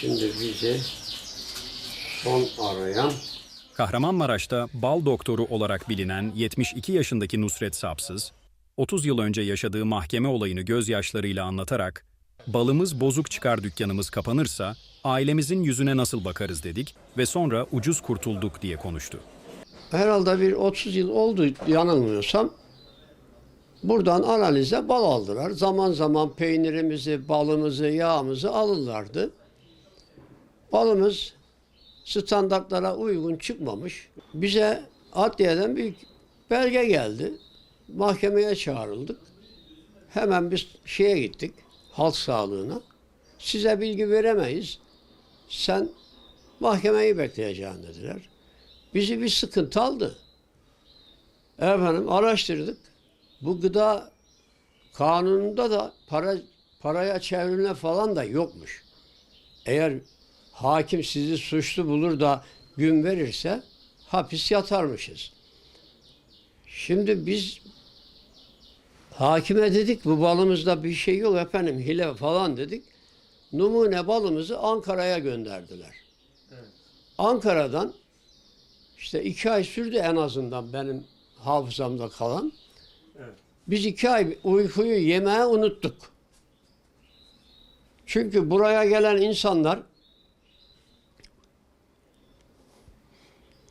Şimdi bizi son arayan Kahramanmaraş'ta bal doktoru olarak bilinen 72 yaşındaki Nusret Sapsız, 30 yıl önce yaşadığı mahkeme olayını gözyaşlarıyla anlatarak "Balımız bozuk çıkar dükkanımız kapanırsa ailemizin yüzüne nasıl bakarız?" dedik ve sonra ucuz kurtulduk diye konuştu. herhalde bir 30 yıl oldu yanılmıyorsam. Buradan analize bal aldılar. Zaman zaman peynirimizi, balımızı, yağımızı alırlardı. Balımız standartlara uygun çıkmamış. Bize adliyeden bir belge geldi. Mahkemeye çağrıldık. Hemen biz şeye gittik, halk sağlığına. Size bilgi veremeyiz. Sen mahkemeyi bekleyeceksin dediler. Bizi bir sıkıntı aldı. Efendim araştırdık. Bu gıda kanununda da para paraya çevrilme falan da yokmuş. Eğer hakim sizi suçlu bulur da gün verirse hapis yatarmışız. Şimdi biz hakime dedik bu balımızda bir şey yok efendim hile falan dedik. Numune balımızı Ankara'ya gönderdiler. Ankara'dan işte iki ay sürdü en azından benim hafızamda kalan. Biz iki ay uykuyu yemeğe unuttuk. Çünkü buraya gelen insanlar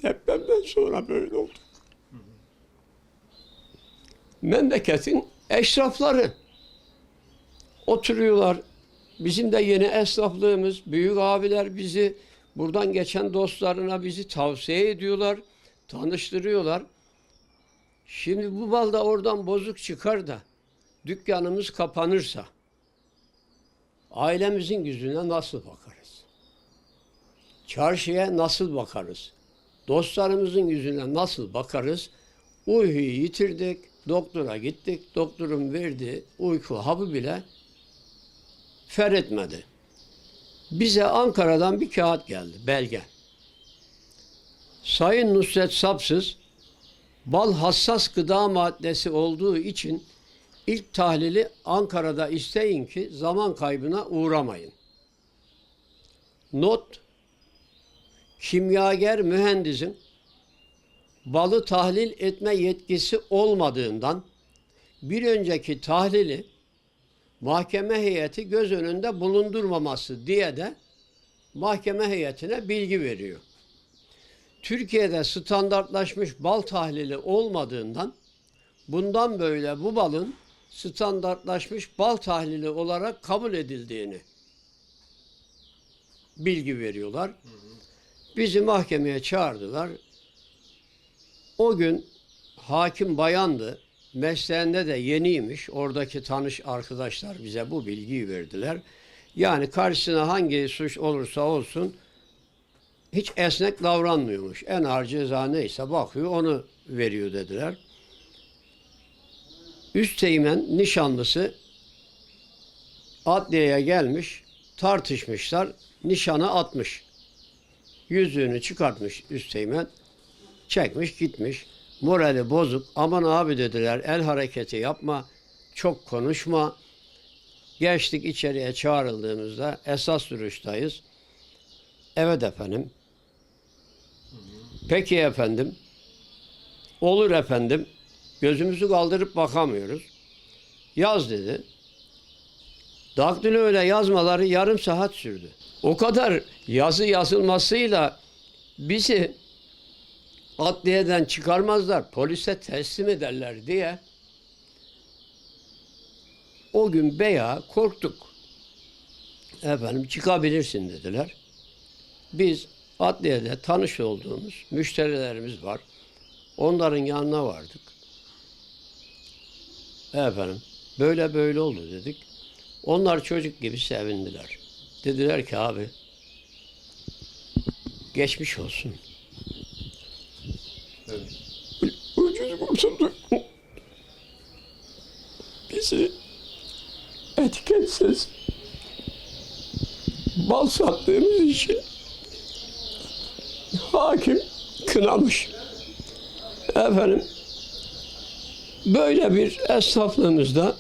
depremden sonra böyle oldu. Memleketin eşrafları oturuyorlar. Bizim de yeni esnaflığımız, büyük abiler bizi buradan geçen dostlarına bizi tavsiye ediyorlar, tanıştırıyorlar. Şimdi bu bal da oradan bozuk çıkar da dükkanımız kapanırsa ailemizin yüzüne nasıl bakarız? Çarşıya nasıl bakarız? Dostlarımızın yüzüne nasıl bakarız? Uykuyu yitirdik, doktora gittik, doktorun verdiği uyku hapı bile fer etmedi. Bize Ankara'dan bir kağıt geldi, belge. Sayın Nusret Sapsız, bal hassas gıda maddesi olduğu için ilk tahlili Ankara'da isteyin ki zaman kaybına uğramayın. Not, kimyager mühendisin balı tahlil etme yetkisi olmadığından bir önceki tahlili mahkeme heyeti göz önünde bulundurmaması diye de mahkeme heyetine bilgi veriyor. Türkiye'de standartlaşmış bal tahlili olmadığından bundan böyle bu balın standartlaşmış bal tahlili olarak kabul edildiğini bilgi veriyorlar. Bizi mahkemeye çağırdılar. O gün hakim bayandı. Mesleğinde de yeniymiş. Oradaki tanış arkadaşlar bize bu bilgiyi verdiler. Yani karşısına hangi suç olursa olsun hiç esnek davranmıyormuş. En ağır ceza neyse bakıyor onu veriyor dediler. Üst teğmen nişanlısı adliyeye gelmiş, tartışmışlar, nişanı atmış. Yüzüğünü çıkartmış üst teğmen, çekmiş gitmiş. Morali bozuk. Aman abi dediler el hareketi yapma, çok konuşma. Geçtik içeriye çağrıldığımızda esas duruştayız. Evet efendim. Peki efendim. Olur efendim. Gözümüzü kaldırıp bakamıyoruz. Yaz dedi. Daktilo öyle yazmaları yarım saat sürdü. O kadar yazı yazılmasıyla bizi adliyeden çıkarmazlar, polise teslim ederler diye o gün beya korktuk. Efendim çıkabilirsin dediler. Biz adliyede tanış olduğumuz müşterilerimiz var. Onların yanına vardık. Efendim böyle böyle oldu dedik. Onlar çocuk gibi sevindiler. Dediler ki abi geçmiş olsun. Ucuz kurtulduk. Bizi etiketsiz bal sattığımız için hakim kınamış. Efendim böyle bir esnaflığımızda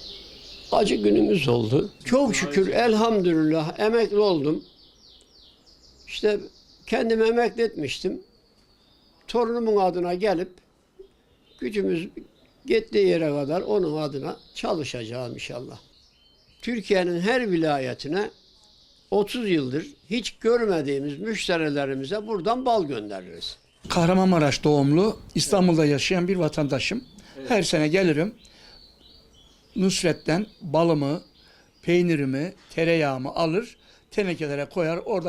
acı günümüz oldu. Çok şükür elhamdülillah emekli oldum. İşte kendimi emekli etmiştim. Torunumun adına gelip gücümüz gittiği yere kadar onun adına çalışacağım inşallah. Türkiye'nin her vilayetine 30 yıldır hiç görmediğimiz müşterilerimize buradan bal göndeririz. Kahramanmaraş doğumlu İstanbul'da yaşayan bir vatandaşım. Her sene gelirim. Nusret'ten balımı, peynirimi, tereyağımı alır, tenekelere koyar. Orada